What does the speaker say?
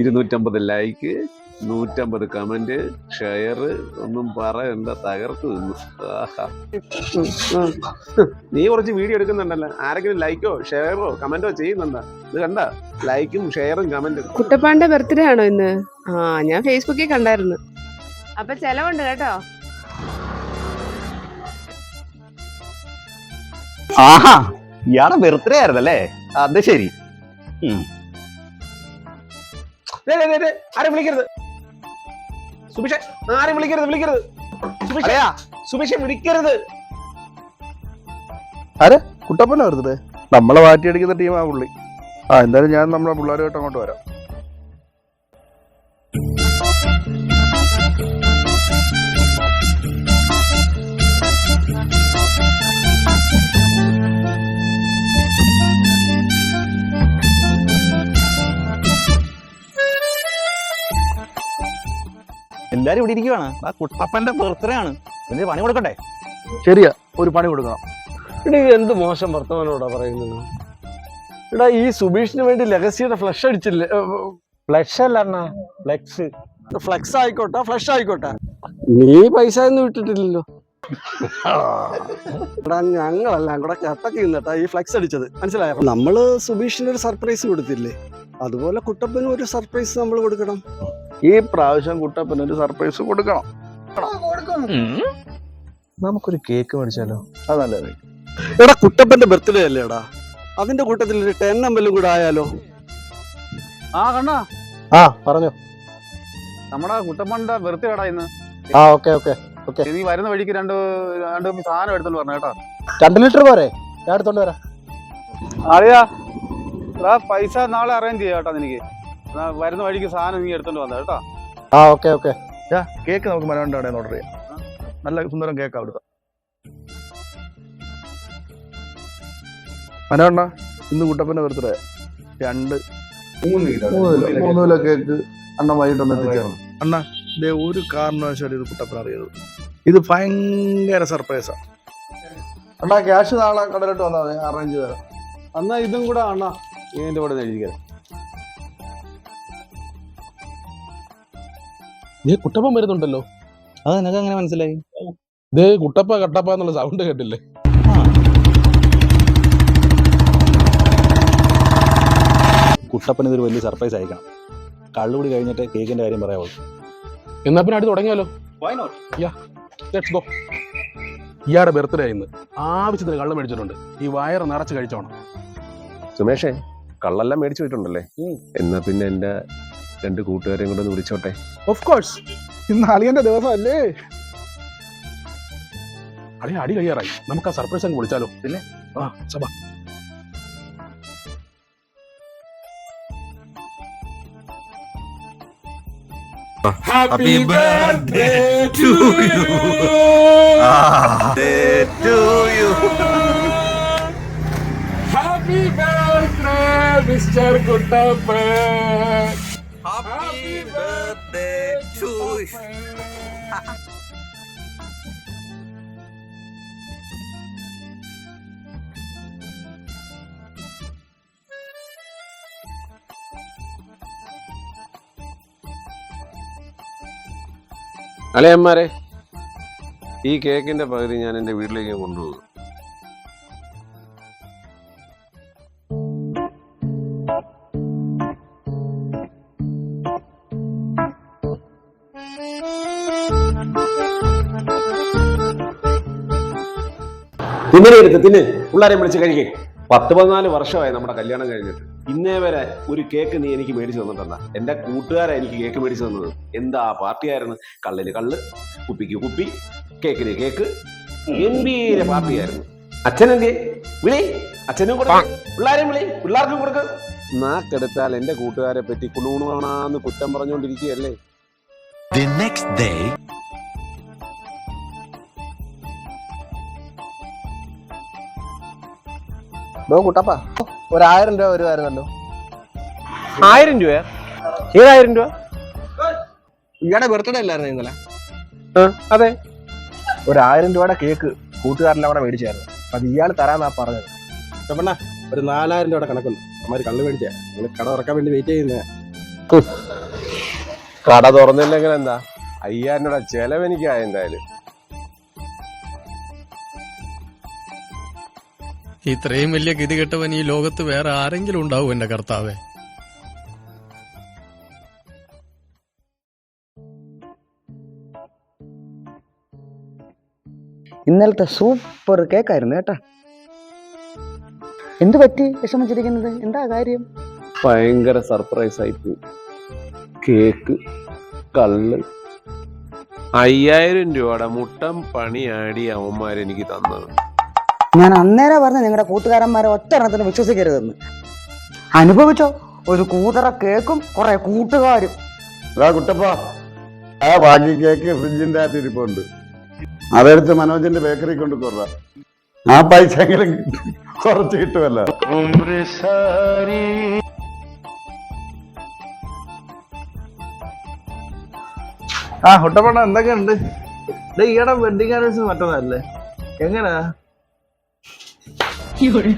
ഇരുന്നൂറ്റമ്പത് ലൈക്ക് നൂറ്റമ്പത് comment share ഒന്നും പറയണ്ട തകർത്ത് നിന്നു. നീ കുറച്ച് വീഡിയോ എടുക്കുന്നുണ്ടല്ലോ. ആരെങ്കിലും ലൈക്കോ ഷെയറോ കമന്റോ ചെയ്യുന്നുണ്ടോ? ഇത് കണ്ട? ലൈക്കും ഷെയറും കമന്റും കുട്ടപ്പാന്റെ ബർത്ത്ഡേ ആണോ ഇന്ന്? ആ ഞാൻ ഫേസ്ബുക്കിൽ കണ്ടായിരുന്നു. അപ്പൊ ചെലവുണ്ട് കേട്ടോ. ആഹാ ഇയാളെ ബർത്ത്ഡേ ആയിരുന്നല്ലേ? അത് ശരി. ആരും വിളിക്കരുത്. സുബിഷ ആരും വിളിക്കരുത് വിളിക്കരുത്. സുബിഷ വിളിക്കരുത്. കുട്ടപ്പന വെറുതെ. നമ്മളെ വാറ്റിയടിക്കുന്ന ടീമാ പുള്ളി. ആ എന്തായാലും ഞാൻ നമ്മളെ പിള്ളേരുമായിട്ട് അങ്ങോട്ട് വരാം. എല്ലാരും ഇവിടെ ഇരിക്കുവാണ്. ആ കുട്ടപ്പന്റെ ബർത്ത്ഡേ ആണ്. പിന്നെ പണി കൊടുക്കണ്ടേ? ശരിയാ ഒരു പണി കൊടുക്കണം. എടാ എന്ത് മോശം വർത്തമാനോടാ പറയുന്നത്. എടാ ഈ സുബീഷിന് വേണ്ടി ലെഗസിയുടെ ഫ്ലഷ് അടിച്ചില്ലേ? ഫ്ലഷ് അല്ല അണ്ണാ ഫ്ലെക്സ് ഫ്ലെക്സ് ആയിക്കോട്ടെ ഫ്ലഷ് ആയിക്കോട്ടെ. നീ പൈസ ഒന്നും വിട്ടിട്ടില്ലല്ലോ ഞങ്ങളെല്ലാം കൂടെ കട്ടക്ക് ഈ ഫ്ലെക്സ് അടിച്ചത്. മനസ്സിലായോ? നമ്മൾ സുബീഷിന് ഒരു സർപ്രൈസ് കൊടുത്തില്ലേ? അതുപോലെ കുട്ടപ്പനും ഒരു സർപ്രൈസ് നമ്മൾ കൊടുക്കണം. ഈ പ്രാവശ്യം കുട്ടപ്പന് ഒരു സർപ്രൈസ് കൊടുക്കണം. നമുക്കൊരു കേക്ക് മേടിച്ചാലോ? അതല്ലേ എടാ കുട്ടപ്പന്റെ ബർത്ത്ഡേ അല്ലേ എടാ? അതിന്റെ കൂട്ടത്തിൽ ഒരു ടെൻ എം എല്ലും കൂടെ ആയാലോ? ആ കണ്ണാ. ആ പറഞ്ഞോ. നമ്മടെ കുട്ടപ്പന്റെ ബർത്ത്ഡേ എടാ ഇന്ന്. ആ ഓക്കെ ഓക്കെ ഓക്കെ നീ വരുന്ന വഴിക്ക് രണ്ട് രണ്ട് സാധനം എടുത്തോണ്ട് പറഞ്ഞു കേട്ടോ. രണ്ട് ലിറ്റർ പോരെ? ഞാൻ എടുത്തോണ്ട് വരാം. അറിയാ പൈസ നാളെ അറേഞ്ച് ചെയ്യാം കേട്ടോ എന്നാ വരുന്ന വഴിക്ക് സാധനം നീ എടുത്തോണ്ട് വന്നത് കേട്ടോ. ആ ഓക്കെ ഓക്കെ. കേക്ക് നമുക്ക് മനോണ്ട് അവിടെ ഓർഡർ ചെയ്യാം. നല്ല സുന്ദരം കേക്ക് അവിടുത്തെ. മനോണ്ട ഇന്ന് കുട്ടപ്പന്റെ ബർത്ത്ഡേ രണ്ട്. മൂന്ന് കിലോ. കേക്ക്. അണ്ണ വൈകിട്ടൊന്ന് എത്തിച്ചേർന്നു. അണ്ണ ഇതേ ഒരു കാരണവശാലും ഇത് കുട്ടപ്പൻ അറിയരുത്. ഇത് ഭയങ്കര സർപ്രൈസാണ് അണ്ണാ ക്യാഷ് നാളെ കടലിട്ട് വന്നാൽ മതി. അറേഞ്ച് തരാം. എന്നാ ഇതും കൂടെ അണ്ണാ ഇതിന്റെ കൂടെ എഴുതിക്കാം. നീ കുട്ടപ്പൻ വരുന്നുണ്ടല്ലോ. അത് നിനക്ക് അങ്ങനെ മനസ്സിലായി? ദേ കുട്ടപ്പ കട്ടപ്പ എന്നുള്ള സൗണ്ട് കേട്ടില്ലേ? കുട്ടപ്പന് ഇതൊരു വലിയ സർപ്രൈസ് അയക്കണം കള്ളുകൂടി കഴിഞ്ഞിട്ട് കേക്കിന്റെ കാര്യം പറയാവുള്ളൂ. എന്നാ പിന്നെ അടി തുടങ്ങിയാലോ? ലെറ്റ്സ് ഗോ ഇയാടെ ബർത്ത്ഡേ ഇന്ന്. ആവശ്യത്തിന് കള്ള് മേടിച്ചിട്ടുണ്ട്. ഈ വയറ് നിറച്ച് കഴിച്ചോണം. സുമേഷേ കള്ളെല്ലാം മേടിച്ചു പോയിട്ടുണ്ടല്ലേ? എന്നാ പിന്നെ എന്റെ രണ്ട് കൂട്ടുകാരെയും കൂടെ ഒന്ന് വിളിച്ചോട്ടെ. ഓഫ് കോഴ്സ് ഇന്ന് അളിയന്റെ ദിവസമല്ലേ? അളിയ അടി കഴിയാറായി. നമുക്ക് ആ സർപ്രൈസ് അങ്ങ് വിളിച്ചാലോ? പിന്നെ? ആ സഭ. Happy birthday to you. Happy birthday, Mr. Kuttappan. അലയന്മാരെ ഈ കേക്കിന്റെ പകുതി ഞാൻ എന്റെ വീട്ടിലേക്ക് കൊണ്ടുപോകും. തിന്നിനെടുത്ത് തിന്ന് പിള്ളേരെ വിളിച്ച് കഴിക്കേ. പത്ത് പതിനാല് വർഷമായി നമ്മുടെ കല്യാണം കഴിഞ്ഞിട്ട്. ഇന്നേ വരെ ഒരു കേക്ക് നീ എനിക്ക് മേടിച്ചു തന്നിട്ടല്ല എന്റെ കൂട്ടുകാരെ എനിക്ക് കേക്ക് മേടിച്ചു തന്നത്. എന്താ പാർട്ടിയായിരുന്നു കള്ളിന് കള്ള് കുപ്പിക്ക് കുപ്പി കേക്കിന് കേക്ക്. ഗംഭീര പാർട്ടിയായിരുന്നു അച്ഛനെന്തേ വിളി. അച്ഛനും കൊടുക്ക. പിള്ളേരെയും വിളി. പിള്ളേർക്കും കൊടുക്ക്. നാക്കെടുത്താൽ എന്റെ കൂട്ടുകാരെ പറ്റി കുണുകുണാന്ന് കുറ്റം പറഞ്ഞുകൊണ്ടിരിക്കുകയല്ലേ. ഡോ കുട്ടപ്പ. ഒരായിരം രൂപ വരുമായിരുന്നല്ലോ ആയിരം രൂപ ഏതായിരം രൂപ? ഇയാടെ ബർത്ത്ഡേ അല്ലായിരുന്നു ഇന്നലെ? അതെ. ഒരായിരം രൂപയുടെ കേക്ക് കൂട്ടുകാരന്റെ അവിടെ മേടിച്ചായിരുന്നു. അത് ഇയാൾ തരാന്നാ പറഞ്ഞത്. കുട്ടപ്പണ്ണ ഒരു നാലായിരം രൂപയുടെ കണക്കുണ്ട്. അമ്മ കള്ളു മേടിച്ചാ. നിങ്ങൾ കട തുറക്കാൻ വേണ്ടി വെയിറ്റ് ചെയ്യുന്നേ. കട തുറന്നില്ലെങ്കിൽ എന്താ? അയ്യായിരം രൂപ ചെലവ് എനിക്കായ എന്തായാലും. ഇത്രയും വലിയ ഗതികെട്ടവൻ ഈ ലോകത്ത് വേറെ ആരെങ്കിലും ഉണ്ടാവും എന്റെ കർത്താവേ. ഇന്നലത്തെ സൂപ്പർ കേക്കായിരുന്നു കേട്ടാ. എന്ത് പറ്റി വിഷമിച്ചിരിക്കുന്നത്? എന്താ കാര്യം? ഭയങ്കര സർപ്രൈസ് ആയി പോയി കേക്ക് കള്ള്. അയ്യായിരം രൂപയുടെ മുട്ടം പണിയാടി അവന്മാരെനിക്ക് തന്നത്. ഞാൻ അന്നേരം പറഞ്ഞ നിങ്ങളുടെ കൂട്ടുകാരന്മാരെ ഒറ്റ എണ്ണത്തിന് വിശ്വസിക്കരുതെന്ന്. അനുഭവിച്ചോ? ഒരു കൂതറ കേക്കും കുറെ കൂട്ടുകാരും. കുട്ടപ്പ ആ ബാക്കി കേക്ക് ഫ്രിഡ്ജിന്റെ അകത്ത് ഇരിപ്പുണ്ട്. അതെടുത്ത് മനോജിന്റെ ബേക്കറി കൊണ്ട് കുറ ആ പൈസ എങ്കിലും കുറച്ച് കിട്ടുമല്ലോ. ആ കുട്ടപ്പണ്ണ എന്തൊക്കെയുണ്ട്? ഈയിടെ വെഡിങ് ആനിവേഴ്സറി മറ്റതല്ലേ എങ്ങനെയാ 有人。